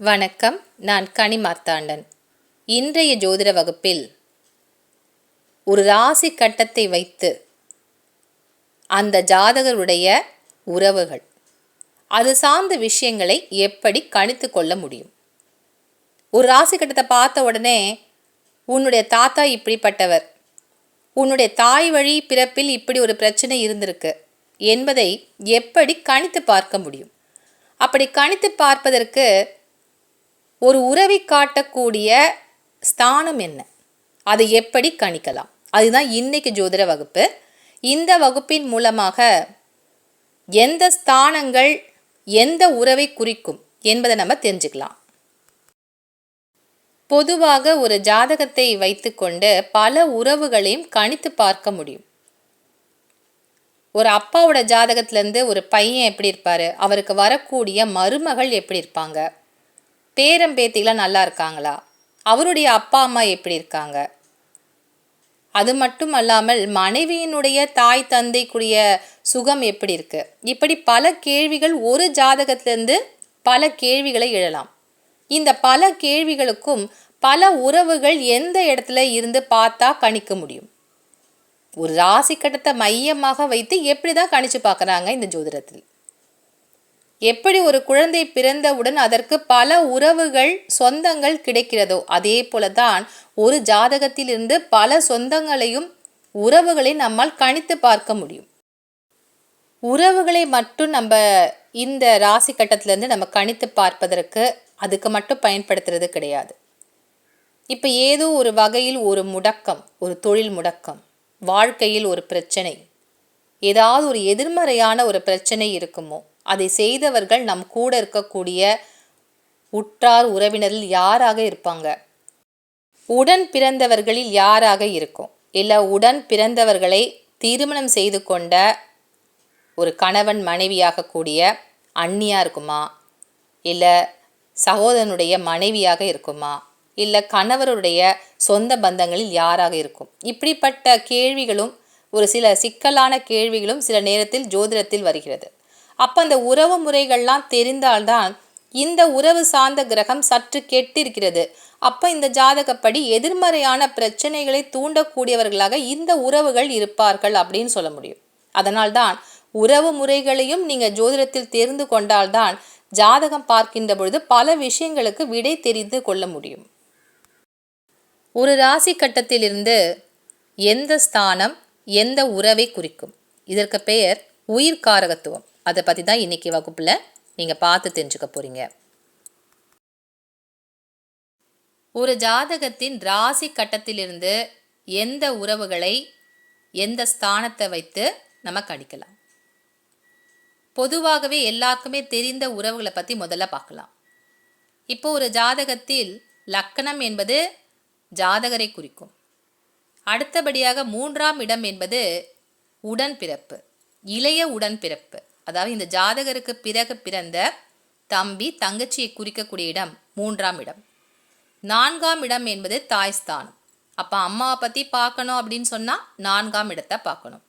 வணக்கம் நான் கனி மார்த்தாண்டன். இன்றைய ஜோதிட வகுப்பில் ஒரு ராசி கட்டத்தை வைத்து அந்த ஜாதகருடைய உறவுகள் அது சார்ந்த விஷயங்களை எப்படி கணித்து கொள்ள முடியும்? ஒரு ராசி கட்டத்தை பார்த்த உடனே உன்னுடைய தாத்தா இப்படிப்பட்டவர். உன்னுடைய தாய் வழி பிறப்பில் இப்படி ஒரு பிரச்சனை இருந்திருக்கு. என்பதை எப்படி கணித்து பார்க்க முடியும்? அப்படி கணித்து பார்ப்பதற்கு ஒரு உறவி காட்டக்கூடிய ஸ்தானம் என்ன? அதை எப்படி கணிக்கலாம்? அதுதான் இன்னைக்கு ஜோதிட வகுப்பு. இந்த வகுப்பின் மூலமாக எந்த ஸ்தானங்கள் எந்த உறவை குறிக்கும் என்பதை நம்ம தெரிஞ்சுக்கலாம். பொதுவாக ஒரு ஜாதகத்தை வைத்துக்கொண்டு பல உறவுகளையும் கணித்து பார்க்க முடியும். ஒரு அப்பாவோட ஜாதகத்திலேருந்து ஒரு பையன் எப்படி இருப்பார்? அவருக்கு வரக்கூடிய மருமகள் எப்படி இருப்பாங்க? பேரம் பேத்திகளாம் நல்லா இருக்காங்களா? அவருடைய அப்பா அம்மா எப்படி இருக்காங்க? அது மட்டும் அல்லாமல் மனைவியினுடைய தாய் தந்தைக்குரிய சுகம் எப்படி இருக்கு? இப்படி பல கேள்விகள் ஒரு ஜாதகத்திலேருந்து பல கேள்விகளை எழலாம். இந்த பல கேள்விகளுக்கும் பல உறவுகள் எந்த இடத்துல இருந்து பார்த்தா கணிக்க முடியும்? ஒரு ராசி கட்டத்தை மையமாக வைத்து எப்படி தான் கணிச்சு பார்க்குறாங்க இந்த ஜோதிடத்தில்? எப்படி ஒரு குழந்தை பிறந்தவுடன் அதற்கு பல உறவுகள் சொந்தங்கள் கிடைக்கிறதோ அதே போலதான் ஒரு ஜாதகத்திலிருந்து பல சொந்தங்களையும் உறவுகளை நம்மால் கணித்து பார்க்க முடியும். உறவுகளை மட்டும் நம்ம இந்த ராசி கட்டத்திலேருந்து நம்ம கணித்து பார்ப்பதற்கு அதுக்கு மட்டும் பயன்படுத்துறது கிடையாது. இப்போ ஏதோ ஒரு வகையில் ஒரு முடக்கம் ஒரு தொழில் முடக்கம் வாழ்க்கையில் ஒரு பிரச்சனை ஏதாவது ஒரு எதிர்மறையான ஒரு பிரச்சனை இருக்குமோ அதை செய்தவர்கள் நம் கூட இருக்கக்கூடிய உற்றார் உறவினரில் யாராக இருப்பாங்க? உடன் பிறந்தவர்களில் யாராக இருக்கும்? இல்லை உடன் பிறந்தவர்களை திருமணம் செய்து கொண்ட ஒரு கணவன் மனைவியாக கூடிய அண்ணியாக இருக்குமா? இல்லை சகோதரனுடைய மனைவியாக இருக்குமா? இல்லை கணவருடைய சொந்த பந்தங்களில் யாராக இருக்கும்? இப்படிப்பட்ட கேள்விகளும் ஒரு சில சிக்கலான கேள்விகளும் சில நேரத்தில் ஜோதிடத்தில் வருகிறது. அப்போ அந்த உறவு முறைகள்லாம் தெரிந்தால்தான் இந்த உறவு சார்ந்த கிரகம் சற்று கெட்டிருக்கிறது. அப்போ இந்த ஜாதகப்படி எதிர்மறையான பிரச்சனைகளை தூண்டக்கூடியவர்களாக இந்த உறவுகள் இருப்பார்கள் அப்படின்னு சொல்ல முடியும். அதனால்தான் உறவு முறைகளையும் நீங்கள் ஜோதிடத்தில் தெரிந்து கொண்டால்தான் ஜாதகம் பார்க்கின்ற பொழுது பல விஷயங்களுக்கு விடை தெரிந்து கொள்ள முடியும். ஒரு ராசி கட்டத்திலிருந்து எந்த ஸ்தானம் எந்த உறவை குறிக்கும்? இதற்கு பெயர் உயிர்காரகத்துவம். அதை பற்றி தான் இன்றைக்கி வகுப்பில் நீங்கள் பார்த்து தெரிஞ்சுக்க போகிறீங்க ஒரு ஜாதகத்தின் ராசி கட்டத்திலிருந்து எந்த உறவுகளை எந்த ஸ்தானத்தை வைத்து நம்ம கணிக்கலாம். பொதுவாகவே எல்லாருக்குமே தெரிந்த உறவுகளை பற்றி முதல்ல பார்க்கலாம். இப்போ ஒரு ஜாதகத்தில் லக்கணம் என்பது ஜாதகரை குறிக்கும். அடுத்தபடியாக மூன்றாம் இடம் என்பது உடன்பிறப்பு இளைய உடன்பிறப்பு. அதாவது இந்த ஜாதகருக்கு பிறகு பிறந்த தம்பி தங்கச்சியை குறிக்கக்கூடிய இடம் மூன்றாம் இடம். நான்காம் இடம் என்பது தாய்ஸ்தானம் அப்போ அம்மாவை பற்றி பார்க்கணும் அப்படின்னு சொன்னால் நான்காம் இடத்தை பார்க்கணும்.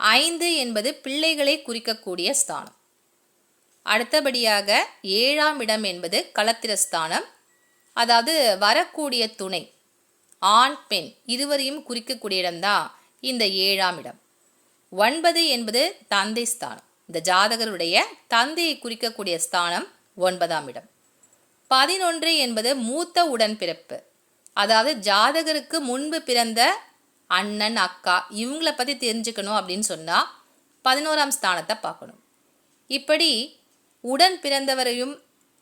ஐந்து என்பது பிள்ளைகளை குறிக்கக்கூடிய ஸ்தானம். அடுத்தபடியாக ஏழாம் இடம் என்பது களத்திரஸ்தானம் அதாவது வரக்கூடிய துணை ஆண் பெண் இருவரையும் குறிக்கக்கூடிய இடம்தான் இந்த ஏழாம் இடம். ஒன்பது என்பது தந்தை ஸ்தானம். இந்த ஜாதகருடைய தந்தையை குறிக்கக்கூடிய ஸ்தானம் ஒன்பதாம் இடம். பதினொன்று என்பது மூத்த உடன்பிறப்பு. அதாவது ஜாதகருக்கு முன்பு பிறந்த அண்ணன் அக்கா இவங்கள பற்றி தெரிஞ்சுக்கணும் அப்படின்னு சொன்னால் பதினோராம் ஸ்தானத்தை பார்க்கணும். இப்படி உடன் பிறந்தவரையும்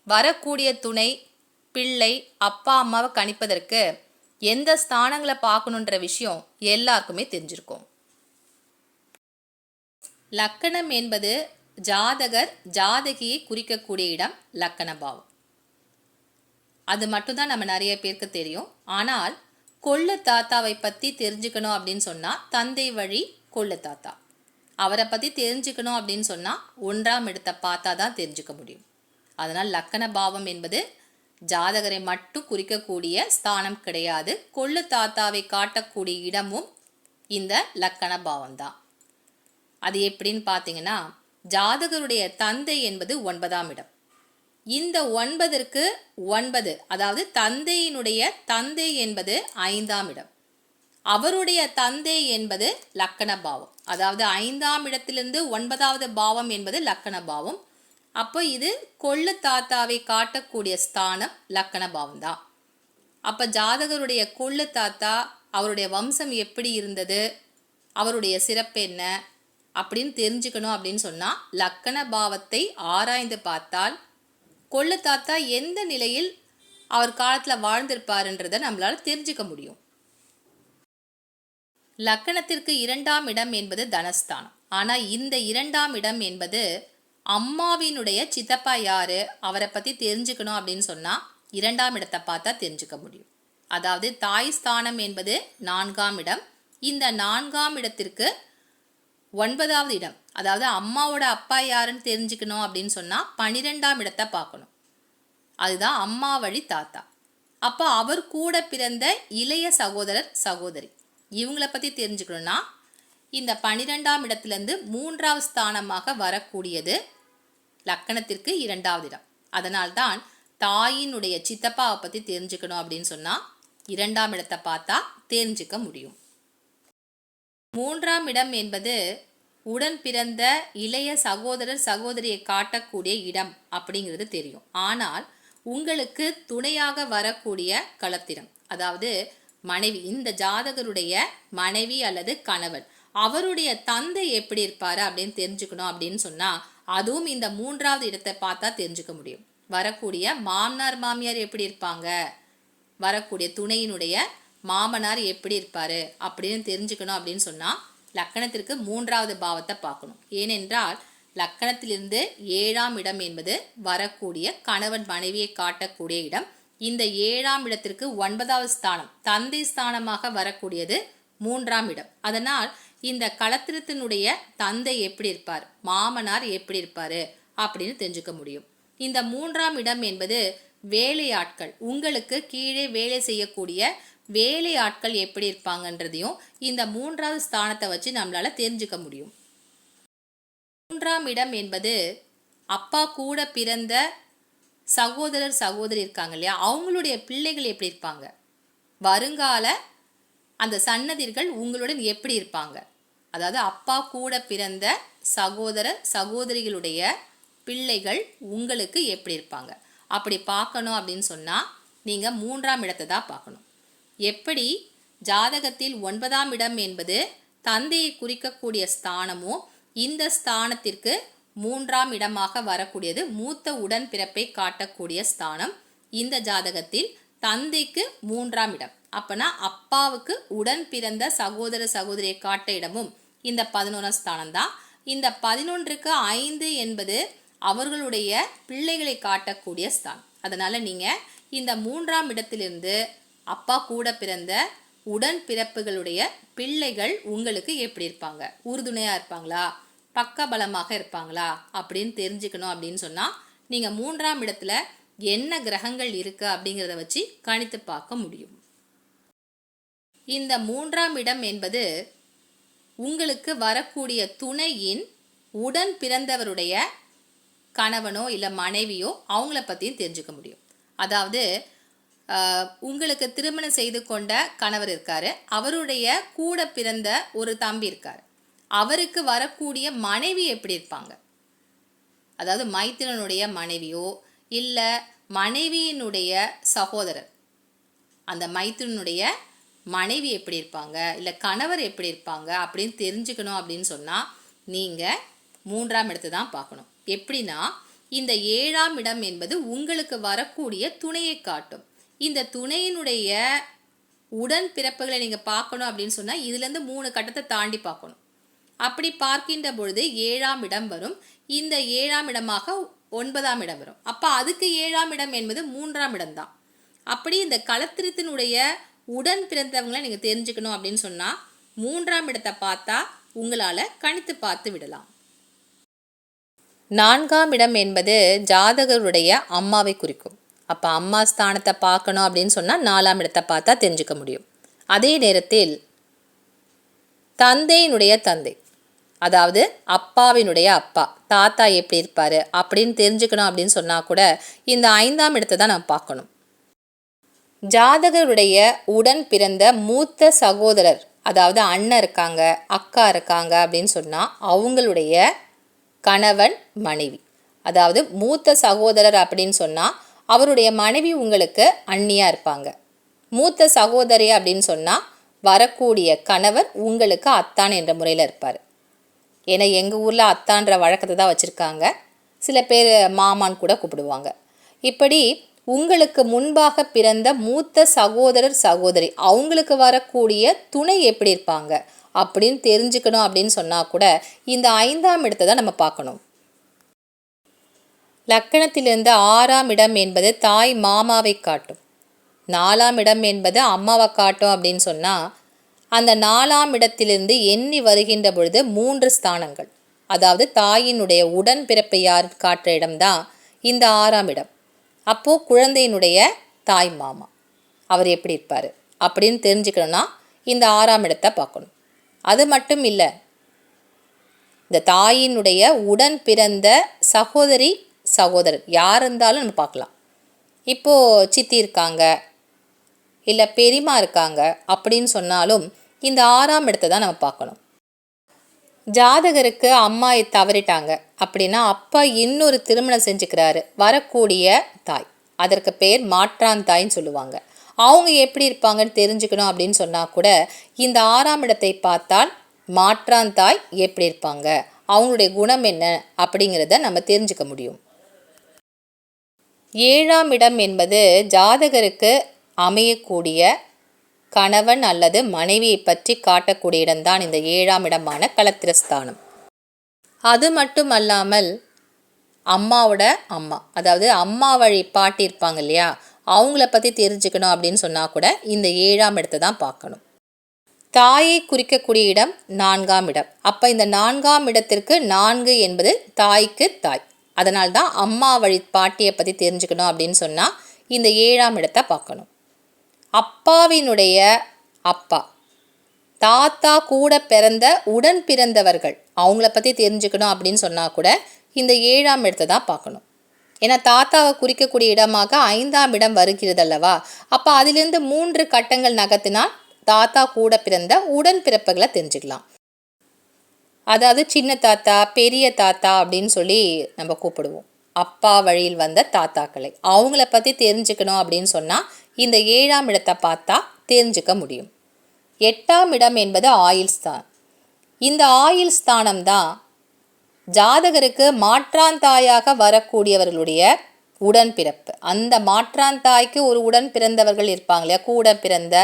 வரக்கூடிய துணை பிள்ளை அப்பா அம்மாவை கணிப்பதற்கு எந்த ஸ்தானங்களை பார்க்கணுன்ற விஷயம் எல்லாருக்குமே தெரிஞ்சிருக்கும். லக்கணம் என்பது ஜாதகர் ஜாதகியை குறிக்கக்கூடிய இடம் லக்கண பாவம். அது மட்டும்தான் நம்ம நிறைய பேருக்கு தெரியும். ஆனால் கொள்ளு தாத்தாவை பற்றி தெரிஞ்சுக்கணும் அப்படின்னு சொன்னால் தந்தை வழி கொள்ளு தாத்தா. அவரை பற்றி தெரிஞ்சுக்கணும் அப்படின்னு சொன்னால் ஒன்றாம் இடத்தை பார்த்தா தான் தெரிஞ்சுக்க முடியும். அதனால் லக்கண பாவம் என்பது ஜாதகரை மட்டும் குறிக்கக்கூடிய ஸ்தானம் கிடையாது. கொள்ளு தாத்தாவை காட்டக்கூடிய இடமும் இந்த லக்கண பாவம் தான். அது எப்படின்னு பார்த்தீங்கன்னா ஜாதகருடைய தந்தை என்பது ஒன்பதாம் இடம். இந்த ஒன்பதற்கு ஒன்பது அதாவது தந்தையினுடைய தந்தை என்பது ஐந்தாம் இடம். அவருடைய தந்தை என்பது லக்கண பாவம். அதாவது ஐந்தாம் இடத்திலிருந்து ஒன்பதாவது பாவம் என்பது லக்கண பாவம். அப்போ இது கொள்ளு தாத்தாவை காட்டக்கூடிய ஸ்தானம் லக்கண பாவம் தான் அப்போ ஜாதகருடைய கொள்ளு தாத்தா அவருடைய வம்சம் எப்படி இருந்தது? அவருடைய சிறப்பு என்ன? அப்படின்னு தெரிஞ்சுக்கணும் அப்படின்னு சொன்னால் லக்கண பாவத்தை ஆராய்ந்து பார்த்தால் கொள்ளு தாத்தா எந்த நிலையில் அவர் காலத்தில் வாழ்ந்திருப்பாருன்றதை நம்மளால் தெரிஞ்சுக்க முடியும். லக்கணத்திற்கு இரண்டாம் இடம் என்பது தனஸ்தானம். ஆனால் இந்த இரண்டாம் இடம் என்பது அம்மாவினுடைய சித்தப்பா யாரு அவரை பற்றி தெரிஞ்சுக்கணும் அப்படின்னு சொன்னால் இரண்டாம் இடத்தை பார்த்தா தெரிஞ்சுக்க முடியும். அதாவது தாய் ஸ்தானம் என்பது நான்காம் இடம். இந்த நான்காம் இடத்திற்கு ஒன்பதாவது இடம். அதாவது அம்மாவோட அப்பா யாருன்னு தெரிஞ்சுக்கணும் அப்படின்னு சொன்னால் பனிரெண்டாம் இடத்தை பார்க்கணும். அதுதான் அம்மா வழி தாத்தா. அப்போ அவர் கூட பிறந்த இளைய சகோதரர் சகோதரி. இவங்களை பற்றி தெரிஞ்சுக்கணும்னா இந்த பனிரெண்டாம் இடத்துலேருந்து மூன்றாவது ஸ்தானமாக வரக்கூடியது லக்கணத்திற்கு இரண்டாவது இடம். அதனால்தான் தாயினுடைய சித்தப்பாவை பற்றி தெரிஞ்சுக்கணும் அப்படின்னு சொன்னால் இரண்டாம் இடத்தை பார்த்தா தெரிஞ்சுக்க முடியும். மூன்றாம் இடம் என்பது உடன் பிறந்த இளைய சகோதரர் சகோதரியை காட்டக்கூடிய இடம் அப்படிங்கிறது தெரியும். ஆனால் உங்களுக்கு துணையாக வரக்கூடிய களத்திரம் அதாவது மனைவி இந்த ஜாதகருடைய மனைவி அல்லது கணவன் அவருடைய தந்தை எப்படி இருப்பாரு அப்படின்னு தெரிஞ்சுக்கணும் அப்படின்னு சொன்னா அதுவும் இந்த மூன்றாவது இடத்தை பார்த்தா தெரிஞ்சுக்க முடியும். வரக்கூடிய மாமனார் மாமியார் எப்படி இருப்பாங்க? வரக்கூடிய துணையினுடைய மாமனார் எப்படி இருப்பார் அப்படின்னு தெரிஞ்சுக்கணும் அப்படின்னு சொன்னால் லக்கணத்திற்கு மூன்றாவது பாவத்தை பார்க்கணும். ஏனென்றால் லக்கணத்திலிருந்து ஏழாம் இடம் என்பது வரக்கூடிய கணவன் மனைவியை காட்டக்கூடிய இடம். இந்த ஏழாம் இடத்திற்கு ஒன்பதாவது ஸ்தானம் தந்தை ஸ்தானமாக வரக்கூடியது மூன்றாம் இடம். அதனால் இந்த களத்திரத்தினுடைய தந்தை எப்படி இருப்பார் மாமனார் எப்படி இருப்பார் அப்படின்னு தெரிஞ்சுக்க முடியும். இந்த மூன்றாம் இடம் என்பது வேலையாட்கள் உங்களுக்கு கீழே வேலை செய்யக்கூடிய வேலை ஆட்கள் எப்படி இருப்பாங்கன்றதையும் இந்த மூன்றாவது ஸ்தானத்தை வச்சு நம்மளால தெரிஞ்சுக்க முடியும். மூன்றாம் இடம் என்பது அப்பா கூட பிறந்த சகோதரர் சகோதரி இருக்காங்க இல்லையா? அவங்களுடைய பிள்ளைகள் எப்படி இருப்பாங்க? வருங்கால அந்த சன்னதிர்கள் உங்களுடன் எப்படி இருப்பாங்க? அதாவது அப்பா கூட பிறந்த சகோதர சகோதரிகளுடைய பிள்ளைகள் உங்களுக்கு எப்படி இருப்பாங்க? அப்படி பார்க்கணும் அப்படின்னு சொன்னால் நீங்கள் மூன்றாம் இடத்தை தான் பார்க்கணும். எப்படி ஜாதகத்தில் ஒன்பதாம் இடம் என்பது தந்தையை குறிக்கக்கூடிய ஸ்தானமோ இந்த ஸ்தானத்திற்கு மூன்றாம் இடமாக வரக்கூடியது மூத்த உடன்பிறப்பை காட்டக்கூடிய ஸ்தானம். இந்த ஜாதகத்தில் தந்தைக்கு மூன்றாம் இடம். அப்பனா அப்பாவுக்கு உடன் பிறந்த சகோதர சகோதரியை காட்ட இடமும் இந்த பதினோராம் ஸ்தானம் தான் இந்த பதினொன்றுக்கு ஐந்து என்பது அவர்களுடைய பிள்ளைகளை காட்டக்கூடிய ஸ்தானம். அதனால் நீங்கள் இந்த மூன்றாம் இடத்திலிருந்து அப்பா கூட பிறந்த உடன் பிறப்புகளுடைய பிள்ளைகள் உங்களுக்கு எப்படி இருப்பாங்க? உறுதுணையாக இருப்பாங்களா? பக்கபலமாக இருப்பாங்களா? அப்படின்னு தெரிஞ்சுக்கணும் அப்படின்னு சொன்னால் நீங்கள் மூன்றாம் இடத்துல என்ன கிரகங்கள் இருக்கு அப்படிங்கிறத வச்சு கணித்து பார்க்க முடியும். இந்த மூன்றாம் இடம் என்பது உங்களுக்கு வரக்கூடிய துணையின் உடன் பிறந்தவருடைய கணவனோ இல்லை மனைவியோ அவங்கள பற்றியும் தெரிஞ்சுக்க முடியும். அதாவது உங்களுக்கு திருமணம் செய்து கொண்ட கணவர் இருக்கார். அவருடைய கூட பிறந்த ஒரு தம்பி இருக்கார். அவருக்கு வரக்கூடிய மனைவி எப்படி இருப்பாங்க? அதாவது மைத்திரனுடைய மனைவியோ இல்லை மனைவியினுடைய சகோதரர். அந்த மைத்திரனுடைய மனைவி எப்படி இருப்பாங்க? இல்லை கணவர் எப்படி இருப்பாங்க? அப்படின்னு தெரிஞ்சுக்கணும் அப்படின்னு சொன்னால் நீங்கள் மூன்றாம் இடத்தை தான் பார்க்கணும். எப்படின்னா இந்த ஏழாம் இடம் என்பது உங்களுக்கு வரக்கூடிய துணையை காட்டும். இந்த துணையினுடைய உடன் பிறப்புகளை நீங்கள் பார்க்கணும் அப்படின்னு சொன்னால் இதுலேருந்து மூணு கட்டத்தை தாண்டி பார்க்கணும். அப்படி பார்க்கின்ற பொழுது ஏழாம் இடம் வரும். இந்த ஏழாம் இடமாக ஒன்பதாம் இடம் வரும். அப்போ அதுக்கு ஏழாம் இடம் என்பது மூன்றாம் இடம்தான். அப்படி இந்த களத்திருத்தினுடைய உடன் பிறந்தவங்களை நீங்கள் தெரிஞ்சுக்கணும் அப்படின்னு சொன்னால் மூன்றாம் இடத்தை பார்த்தா உங்களால் கணித்து பார்த்து விடலாம். நான்காம் இடம் என்பது ஜாதகருடைய அம்மாவை குறிக்கும். அப்போ அம்மா ஸ்தானத்தை பார்க்கணும் அப்படின்னு சொன்னால் நாலாம் இடத்தை பார்த்தா தெரிஞ்சுக்க முடியும். அதே நேரத்தில் தந்தையினுடைய தந்தை அதாவது அப்பாவினுடைய அப்பா தாத்தா எப்படி இருப்பார் அப்படின்னு தெரிஞ்சுக்கணும் அப்படின்னு சொன்னால் கூட இந்த ஐந்தாம் இடத்தை தான் நம்ம பார்க்கணும். ஜாதகருடைய உடன் பிறந்த மூத்த சகோதரர் அதாவது அண்ணன் இருக்காங்க அக்கா இருக்காங்க அப்படின்னு சொன்னால் அவங்களுடைய கணவன் மனைவி. அதாவது மூத்த சகோதரர் அப்படின்னு சொன்னால் அவருடைய மனைவி உங்களுக்கு அண்ணியாக இருப்பாங்க. மூத்த சகோதரி அப்படின்னு சொன்னால் வரக்கூடிய கணவர் உங்களுக்கு அத்தான் என்ற முறையில் இருப்பார். ஏன்னா எங்கள் ஊரில் அத்தான்ற வழக்கத்தை தான் வச்சுருக்காங்க. சில பேர் மாமான் கூட கூப்பிடுவாங்க. இப்படி உங்களுக்கு முன்பாக பிறந்த மூத்த சகோதரர் சகோதரி அவங்களுக்கு வரக்கூடிய துணை எப்படி இருப்பாங்க அப்படின்னு தெரிஞ்சுக்கணும் அப்படின்னு சொன்னால் கூட இந்த ஐந்தாம் இடத்தை தான் நம்ம பார்க்கணும். லக்கணத்திலிருந்து ஆறாம் இடம் என்பது தாய் மாமாவை காட்டும். நாலாம் இடம் என்பது அம்மாவை காட்டும் அப்படின்னு சொன்னால் அந்த நாலாம் இடத்திலிருந்து எண்ணி வருகின்ற பொழுது மூன்று ஸ்தானங்கள். அதாவது தாயினுடைய உடன் பிறப்பை யார் காட்டுற இடம்தான் இந்த ஆறாம் இடம். அப்போது குழந்தையினுடைய தாய் மாமா. அவர் எப்படி இருப்பார்? அப்படின்னு தெரிஞ்சுக்கணுன்னா இந்த ஆறாம் இடத்தை பார்க்கணும். அது மட்டும் இல்லை இந்த தாயினுடைய உடன் பிறந்த சகோதரி சகோதரர். யார் இருந்தாலும் நம்ம பார்க்கலாம். இப்போது சித்தி இருக்காங்க. இல்லை பெரியமா இருக்காங்க அப்படின்னு சொன்னாலும் இந்த ஆறாம் இடத்தை தான் நம்ம பார்க்கணும். ஜாதகருக்கு அம்மா தவறிட்டாங்க அப்படின்னா அப்பா இன்னொரு திருமணம் செஞ்சுக்கிறாரு. வரக்கூடிய தாய். அதற்கு பேர் மாற்றான் தாய்ன்னு சொல்லுவாங்க. அவங்க எப்படி இருப்பாங்கன்னு தெரிஞ்சுக்கணும் அப்படின்னு சொன்னால் கூட இந்த ஆறாம் இடத்தை பார்த்தால் மாற்றான் தாய் எப்படி இருப்பாங்க? அவங்களுடைய குணம் என்ன அப்படிங்கிறத நம்ம தெரிஞ்சுக்க முடியும். ஏழாம் இடம் என்பது ஜாதகருக்கு அமையக்கூடிய கணவன் அல்லது மனைவியை பற்றி காட்டக்கூடிய இடம்தான் இந்த ஏழாம் இடமான களத்திரஸ்தானம் அது மட்டும் அல்லாமல் அம்மாவோட அம்மா அதாவது அம்மா வழி பாட்டி இருப்பாங்க இல்லையா அவங்கள பற்றி தெரிஞ்சுக்கணும் அப்படின்னு சொன்னால் கூட இந்த ஏழாம் இடத்தை தான் பார்க்கணும். தாயை குறிக்கக்கூடிய இடம் நான்காம் இடம். அப்போ இந்த நான்காம் இடத்திற்கு நான்கு என்பது தாய்க்கு தாய். அதனால் தான் அம்மா வழி பாட்டியை பற்றி தெரிஞ்சுக்கணும் அப்படின்னு சொன்னால் இந்த ஏழாம் இடத்தை பார்க்கணும். அப்பாவினுடைய அப்பா தாத்தா கூட பிறந்த உடன் பிறந்தவர்கள் அவங்கள பற்றி தெரிஞ்சுக்கணும் அப்படின்னு சொன்னால் கூட இந்த ஏழாம் இடத்தை தான் பார்க்கணும். ஏன்னா தாத்தாவை குறிக்கக்கூடிய இடமாக ஐந்தாம் இடம் வருகிறது அல்லவா அப்போ அதிலிருந்து மூன்று கட்டங்கள் நகர்த்தினால் தாத்தா கூட பிறந்த உடன் பிறப்புகளை தெரிஞ்சுக்கலாம். அதாவது சின்ன தாத்தா பெரிய தாத்தா அப்படின்னு சொல்லி நம்ம கூப்பிடுவோம். அப்பா வழியில் வந்த தாத்தாக்களை. அவங்கள பற்றி தெரிஞ்சுக்கணும் அப்படின்னு சொன்னால் இந்த ஏழாம் இடத்தை பார்த்தா தெரிஞ்சுக்க முடியும். எட்டாம் இடம் என்பது ஆயில் ஸ்தான் இந்த ஆயில் ஸ்தானம் தான் ஜாதகருக்கு மாற்றாந்தாயாக வரக்கூடியவர்களுடைய உடன்பிறப்பு. அந்த மாற்றாந்தாய்க்கு ஒரு உடன் பிறந்தவர்கள் இருப்பாங்க இல்லையா? கூட பிறந்த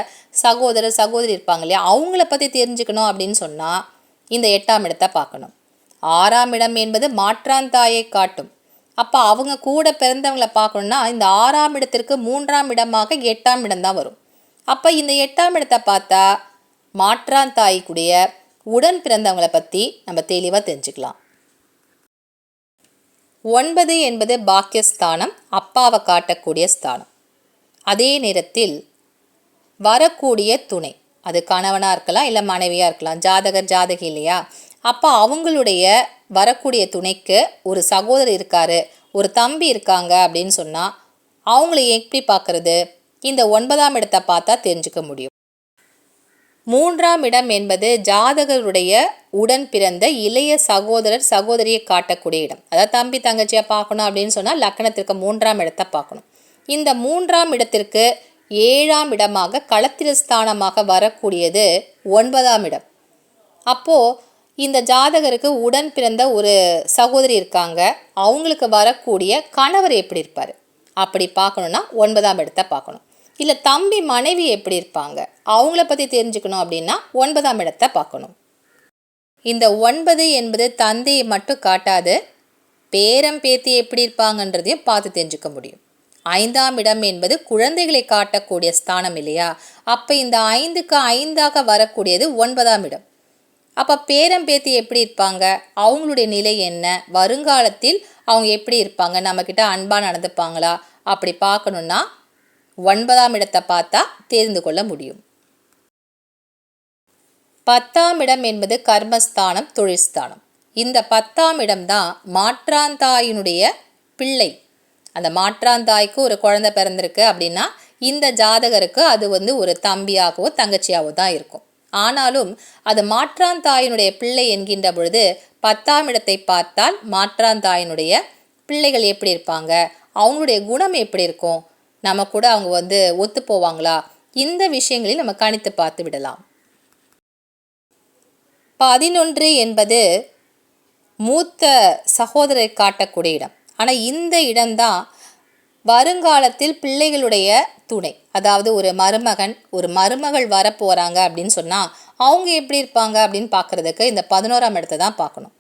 சகோதரர் சகோதரி இருப்பாங்க இல்லையா? அவங்கள பற்றி தெரிஞ்சுக்கணும் அப்படின்னு சொன்னால் இந்த எட்டாம் இடத்தை பார்க்கணும். ஆறாம் இடம் என்பது மாற்றாந்தாயை காட்டும். அப்போ அவங்க கூட பிறந்தவங்களை பார்க்கணுன்னா இந்த ஆறாம் இடத்திற்கு மூன்றாம் இடமாக எட்டாம் இடம் தான் வரும். அப்போ இந்த எட்டாம் இடத்தை பார்த்தா மாற்றான் தாய்க்குடைய உடன் பிறந்தவங்களை பற்றி நம்ம தெளிவாக தெரிஞ்சுக்கலாம். ஒன்பது என்பது பாக்கியஸ்தானம் அப்பாவை காட்டக்கூடிய ஸ்தானம். அதே நேரத்தில் வரக்கூடிய துணை. அது கணவனாக இருக்கலாம் இல்லை மனைவியாக இருக்கலாம் ஜாதகர் ஜாதகி இல்லையா? அப்போ அவங்களுடைய வரக்கூடிய துணைக்கு ஒரு சகோதரர் இருக்கார் ஒரு தம்பி இருக்காங்க அப்படின்னு சொன்னால் அவங்கள எப்படி பார்க்குறது? இந்த ஒன்பதாம் இடத்தை பார்த்தா தெரிஞ்சுக்க முடியும். மூன்றாம் இடம் என்பது ஜாதகருடைய உடன் பிறந்த இளைய சகோதரர் சகோதரியை காட்டக்கூடிய இடம். அதாவது தம்பி தங்கச்சியை பார்க்கணும் அப்படின்னு சொன்னால் லக்கணத்திற்கு மூன்றாம் இடத்தை பார்க்கணும். இந்த மூன்றாம் இடத்திற்கு ஏழாம் இடமாக களத்திரஸ்தானமாக வரக்கூடியது ஒன்பதாம் இடம். அப்போது இந்த ஜாதகருக்கு உடன் பிறந்த ஒரு சகோதரி இருக்காங்க. அவங்களுக்கு வரக்கூடிய கணவர் எப்படி இருப்பார்? அப்படி பார்க்கணுன்னா ஒன்பதாம் இடத்தை பார்க்கணும். இல்லை தம்பி மனைவி எப்படி இருப்பாங்க? அவங்கள பற்றி தெரிஞ்சுக்கணும் அப்படின்னா ஒன்பதாம் இடத்தை பார்க்கணும். இந்த ஒன்பது என்பது தந்தையை மட்டும் காட்டாது பேரம் பேத்தி எப்படி இருப்பாங்கன்றதையும் பார்த்து தெரிஞ்சுக்க முடியும். ஐந்தாம் இடம் என்பது குழந்தைகளை காட்டக்கூடிய ஸ்தானம் இல்லையா? அப்போ இந்த ஐந்துக்கு ஐந்தாக வரக்கூடியது ஒன்பதாம் இடம். அப்போ பேரம் பேத்தி எப்படி இருப்பாங்க? அவங்களுடைய நிலை என்ன? வருங்காலத்தில் அவங்க எப்படி இருப்பாங்க? நம்மக்கிட்ட அன்பாக நடந்துப்பாங்களா? அப்படி பார்க்கணுன்னா ஒன்பதாம் இடத்தை பார்த்தா தெரிந்து கொள்ள முடியும். பத்தாம் இடம் என்பது கர்மஸ்தானம் தொழில்ஸ்தானம் இந்த பத்தாம் இடம்தான் மாற்றாந்தாயினுடைய பிள்ளை. அந்த மாற்றாந்தாய்க்கு ஒரு குழந்தை பிறந்திருக்கு அப்படின்னா இந்த ஜாதகருக்கு அது வந்து ஒரு தம்பியாகவோ தங்கச்சியாகவோ தான் இருக்கும். ஆனாலும் அது மாற்றாந்தாயினுடைய பிள்ளை என்கின்ற பொழுது பத்தாம் இடத்தை பார்த்தால் மாற்றாந்தாயினுடைய பிள்ளைகள் எப்படி இருப்பாங்க? அவங்களுடைய குணம் எப்படி இருக்கும்? நம்ம கூட அவங்க வந்து ஒத்து போவாங்களா? இந்த விஷயங்களையும் நம்ம கணித்து பார்த்து விடலாம். பதினொன்று என்பது மூத்த சகோதரரை காட்டக்கூடிய இடம். ஆனால் இந்த இடம்தான் வருங்காலத்தில் பிள்ளைகளுடைய துணை. அதாவது ஒரு மருமகன் ஒரு மருமகள் வரப்போகிறாங்க அப்படின்னு சொன்னால் அவங்க எப்படி இருப்பாங்க அப்படின்னு பார்க்குறதுக்கு இந்த பதினோராம் இடத்தை தான் பார்க்கணும்.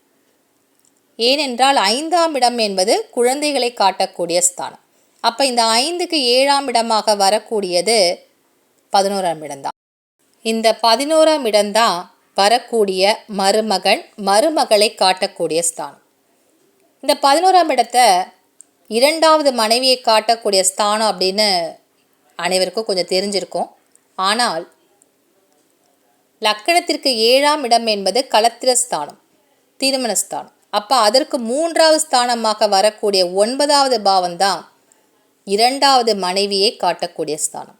ஏனென்றால் ஐந்தாம் இடம் என்பது குழந்தைகளை காட்டக்கூடிய ஸ்தானம். அப்போ இந்த ஐந்துக்கு ஏழாம் இடமாக வரக்கூடியது பதினோராம் இடம்தான். இந்த பதினோராம் இடம்தான் வரக்கூடிய மருமகன் மருமகளை காட்டக்கூடிய ஸ்தானம். இந்த பதினோராம் இடத்தை இரண்டாவது மனைவியை காட்டக்கூடிய ஸ்தானம் அப்படின்னு அனைவருக்கும் கொஞ்சம் தெரிஞ்சிருக்கும். ஆனால் லக்கணத்திற்கு ஏழாம் இடம் என்பது கலத்திரஸ்தானம் திருமண ஸ்தானம். அப்போ அதற்கு மூன்றாவது ஸ்தானமாக வரக்கூடிய ஒன்பதாவது பாவம் தான் இரண்டாவது மனைவியை காட்டக்கூடிய ஸ்தானம்.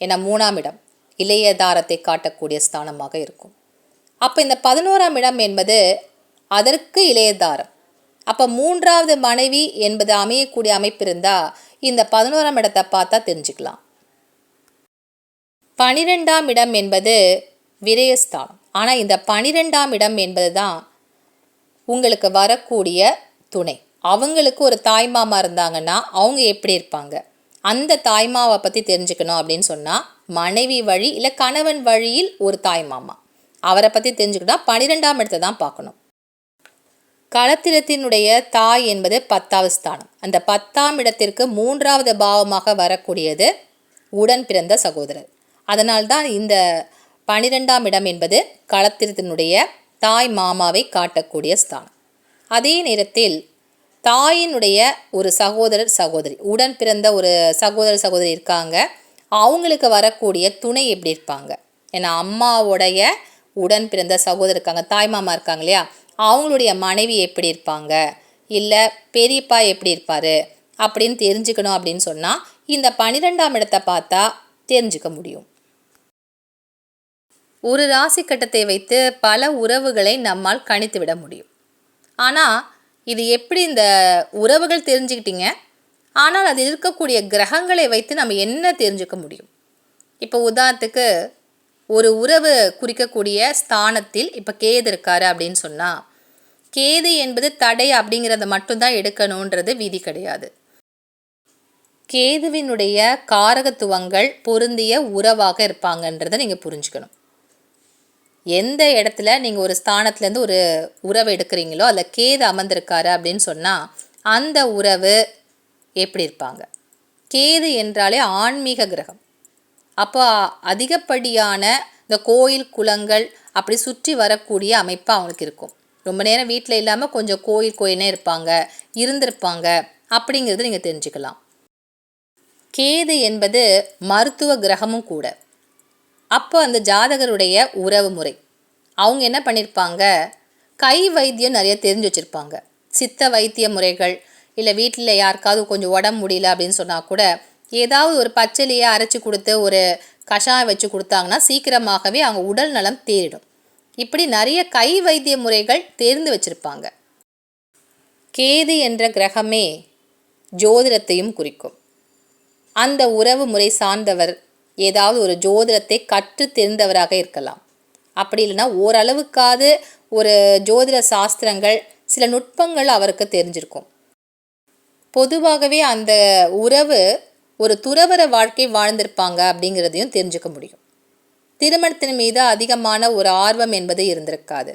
ஏன்னா மூணாம் இடம் இளையதாரத்தை காட்டக்கூடிய ஸ்தானமாக இருக்கும். அப்போ இந்த பதினோராம் இடம் என்பது அதற்கு இளையதாரம் அப்போ மூன்றாவது மனைவி என்பது அமையக்கூடிய அமைப்பு இருந்தால் இந்த பதினோராம் இடத்தை பார்த்தா தெரிஞ்சுக்கலாம். பனிரெண்டாம் இடம் என்பது விரயஸ்தானம். ஆனால் இந்த பனிரெண்டாம் இடம் என்பது தான் உங்களுக்கு வரக்கூடிய துணை. அவங்களுக்கு ஒரு தாய்மாமா இருந்தாங்கன்னா அவங்க எப்படி இருப்பாங்க? அந்த தாய்மாவை பற்றி தெரிஞ்சுக்கணும் அப்படின்னு சொன்னால் மனைவி வழி இல்லை கணவன் வழியில் ஒரு தாய்மாமா அவரை பற்றி தெரிஞ்சுக்கிட்டா பனிரெண்டாம் இடத்தை தான் பார்க்கணும். களத்திரத்தினுடைய தாய் என்பது பத்தாவது ஸ்தானம். அந்த பத்தாம் இடத்திற்கு மூன்றாவது பாவமாக வரக்கூடியது உடன் பிறந்த சகோதரர். அதனால்தான் இந்த பனிரெண்டாம் இடம் என்பது களத்திரத்தினுடைய தாய் மாமாவை காட்டக்கூடிய ஸ்தானம். அதே நேரத்தில் தாயினுடைய ஒரு சகோதரர் சகோதரி உடன் பிறந்த ஒரு சகோதரர் சகோதரி இருக்காங்க. அவங்களுக்கு வரக்கூடிய துணை எப்படி இருப்பாங்க? ஏன்னா அம்மாவுடைய உடன் பிறந்த சகோதரர் இருக்காங்க தாய்மாமா இருக்காங்க இல்லையா? அவங்களுடைய மனைவி எப்படி இருப்பாங்க? இல்லை பெரியப்பா எப்படி இருப்பார்? அப்படின்னு தெரிஞ்சுக்கணும் அப்படின்னு சொன்னால் இந்த பனிரெண்டாம் இடத்தை பார்த்தா தெரிஞ்சுக்க முடியும். ஒரு ராசி கட்டத்தை வைத்து பல உறவுகளை நம்மால் கணித்து விட முடியும். ஆனால் இது எப்படி இந்த உறவுகள் தெரிஞ்சுக்கிட்டீங்க? ஆனால் அதில் இருக்கக்கூடிய கிரகங்களை வைத்து நம்ம என்ன தெரிஞ்சுக்க முடியும்? இப்போ உதாரணத்துக்கு ஒரு உறவு குறிக்கக்கூடிய ஸ்தானத்தில் இப்போ கேது இருக்காரு அப்படின்னு சொன்னால் கேது என்பது தடை அப்படிங்கிறத மட்டும்தான் எடுக்கணுன்றது விதி கிடையாது. கேதுவினுடைய காரகத்துவங்கள் பொருந்திய உறவாக இருப்பாங்கன்றதை நீங்கள் புரிஞ்சுக்கணும். எந்த இடத்துல நீங்கள் ஒரு ஸ்தானத்துலேருந்து ஒரு உறவு எடுக்கிறீங்களோ அதில் கேது அமர்ந்திருக்காரு அப்படின்னு சொன்னால் அந்த உறவு எப்படி இருப்பாங்க? கேது என்றாலே ஆன்மீக கிரகம். அப்போ அதிகப்படியான இந்த கோயில் குளங்கள் அப்படி சுற்றி வரக்கூடிய அமைப்பு அவங்களுக்கு இருக்கும். ரொம்ப நேரம் வீட்டில் இல்லாமல் கொஞ்சம் கோயில் கோயிலே இருப்பாங்க இருந்திருப்பாங்க அப்படிங்கிறது நீங்கள் தெரிஞ்சுக்கலாம். கேது என்பது மருத்துவ கிரகமும் கூட. அப்போ அந்த ஜாதகருடைய உறவு முறை. அவங்க என்ன பண்ணியிருப்பாங்க கை வைத்தியம் நிறைய தெரிஞ்சு வச்சுருப்பாங்க. சித்த வைத்திய முறைகள் இல்லை வீட்டில் யாருக்காவது கொஞ்சம் உடம்பு முடியல அப்படின்னு சொன்னால் கூட ஏதாவது ஒரு பச்சைலையே அரைச்சி கொடுத்து ஒரு கஷாயம் வச்சு கொடுத்தாங்கன்னா சீக்கிரமாகவே அவங்க உடல் நலம் தேறிடும். இப்படி நிறைய கை வைத்திய முறைகள் தேர்ந்து வச்சிருப்பாங்க. கேது என்ற கிரகமே ஜோதிடத்தையும் குறிக்கும். அந்த உறவு முறை சார்ந்தவர் ஏதாவது ஒரு ஜோதிடத்தை கற்று தெரிந்தவராக இருக்கலாம். அப்படி இல்லைன்னா ஓரளவுக்காவது ஒரு ஜோதிட சாஸ்திரங்கள் சில நுட்பங்கள் அவருக்கு தெரிஞ்சிருக்கும். பொதுவாகவே அந்த உறவு ஒரு துறவர வாழ்க்கை வாழ்ந்திருப்பாங்க அப்படிங்கிறதையும் தெரிஞ்சுக்க முடியும். திருமணத்தின் மீது அதிகமான ஒரு ஆர்வம் என்பது இருந்திருக்காது.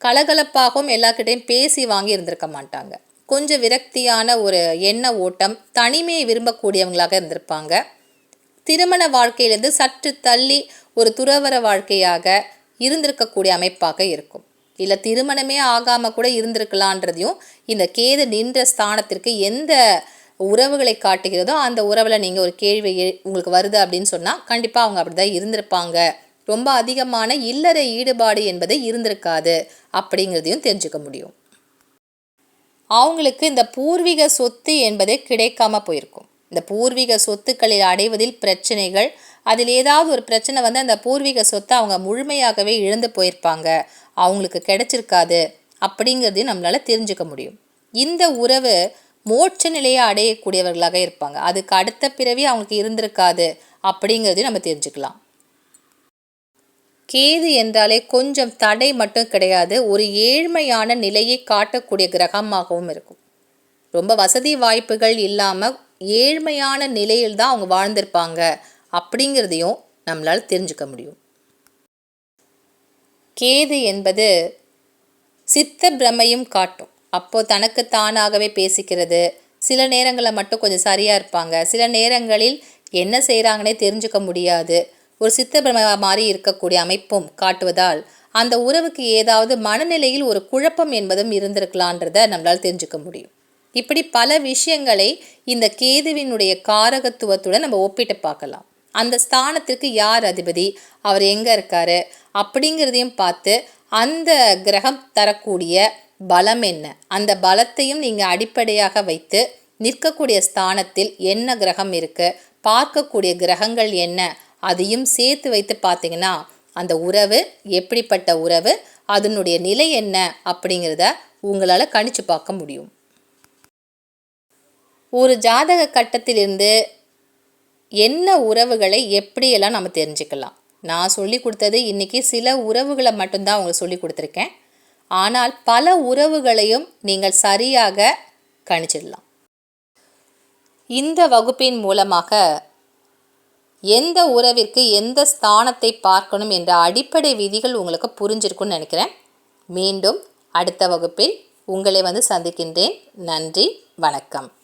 கலகலப்பாகவும் எல்லாக்கிட்டையும் பேசி வாங்கி இருந்திருக்க மாட்டாங்க. கொஞ்சம் விரக்தியான ஒரு எண்ண ஓட்டம் தனிமையை விரும்பக்கூடியவங்களாக இருந்திருப்பாங்க. திருமண வாழ்க்கையிலேருந்து சற்று தள்ளி ஒரு துறவர வாழ்க்கையாக இருந்திருக்கக்கூடிய அமைப்பாக இருக்கும். இல்லை திருமணமே ஆகாமல் கூட இருந்திருக்கலான்றதையும் இந்த கேது நின்ற ஸ்தானத்திற்கு எந்த உறவுகளை காட்டுகிறதோ அந்த உறவில் நீங்கள் ஒரு கேள்வி உங்களுக்கு வருது அப்படின்னு சொன்னால் கண்டிப்பாக அவங்க அப்படி தான் இருந்திருப்பாங்க. ரொம்ப அதிகமான இல்லற ஈடுபாடு என்பது இருந்திருக்காது அப்படிங்கிறதையும் தெரிஞ்சுக்க முடியும். அவங்களுக்கு இந்த பூர்வீக சொத்து என்பதே கிடைக்காம போயிருக்கும். இந்த பூர்வீக சொத்துக்களை அடைவதில் பிரச்சனைகள் அதில் ஏதாவது ஒரு பிரச்சனை வந்து அந்த பூர்வீக சொத்தை அவங்க முழுமையாகவே இழந்து போயிருப்பாங்க. அவங்களுக்கு கிடைச்சிருக்காது அப்படிங்கிறதையும் நம்மளால் தெரிஞ்சுக்க முடியும். இந்த உறவு மோட்ச நிலையை அடையக்கூடியவர்களாக இருப்பாங்க. அதுக்கு அடுத்த பிறவி அவங்களுக்கு இருந்திருக்காது அப்படிங்கிறதையும் நம்ம தெரிஞ்சுக்கலாம். கேது என்றாலே கொஞ்சம் தடை மட்டும் கிடையாது ஒரு ஏழ்மையான நிலையை காட்டக்கூடிய கிரகமாகவும் இருக்கும். ரொம்ப வசதி வாய்ப்புகள் இல்லாமல் ஏழ்மையான நிலையில் தான் அவங்க வாழ்ந்திருப்பாங்க அப்படிங்கிறதையும் நம்மளால் தெரிஞ்சுக்க முடியும். கேது என்பது சித்த பிரமையும் காட்டும். அப்போ தனக்கு தானாகவே பேசிக்கிறது. சில நேரங்களில் மட்டும் கொஞ்சம் சரியாக இருப்பாங்க. சில நேரங்களில் என்ன செய்கிறாங்கன்னே தெரிஞ்சுக்க முடியாது. ஒரு சித்தபிரம மாதிரி இருக்கக்கூடிய அமைப்பும் காட்டுவதால் அந்த உறவுக்கு ஏதாவது மனநிலையில் ஒரு குழப்பம் என்பதும் இருந்திருக்கலான்றத நம்மளால் தெரிஞ்சுக்க முடியும். இப்படி பல விஷயங்களை இந்த கேதுவினுடைய காரகத்துவத்துடன் நம்ம ஒப்பிட்டு பார்க்கலாம். அந்த ஸ்தானத்திற்கு யார் அதிபதி? அவர் எங்கே இருக்காரு? அப்படிங்கிறதையும் பார்த்து அந்த கிரகம் தரக்கூடிய பலம் என்ன? அந்த பலத்தையும் நீங்கள் அடிப்படையாக வைத்து நிற்கக்கூடிய ஸ்தானத்தில் என்ன கிரகம் இருக்குது பார்க்கக்கூடிய கிரகங்கள் என்ன? அதையும் சேர்த்து வைத்து பார்த்தீங்கன்னா அந்த உறவு எப்படிப்பட்ட உறவு அதனுடைய நிலை என்ன அப்படிங்கிறத உங்களால் கணிச்சு பார்க்க முடியும். ஒரு ஜாதக கட்டத்திலிருந்து என்ன உறவுகளை எப்படியெல்லாம் நம்ம தெரிஞ்சுக்கலாம்? நான் சொல்லி கொடுத்தது இன்றைக்கி சில உறவுகளை மட்டும்தான் உங்களுக்கு சொல்லி கொடுத்துருக்கேன். ஆனால் பல உறவுகளையும் நீங்கள் சரியாக கணிச்சிடலாம். இந்த வகுப்பின் மூலமாக எந்த உறவிற்கு எந்த ஸ்தானத்தை பார்க்கணும் என்ற அடிப்படை விதிகள் உங்களுக்கு புரிஞ்சிருக்கும்னு நினைக்கிறேன். மீண்டும் அடுத்த வகுப்பில் உங்களை வந்து சந்திக்கின்றேன். நன்றி வணக்கம்.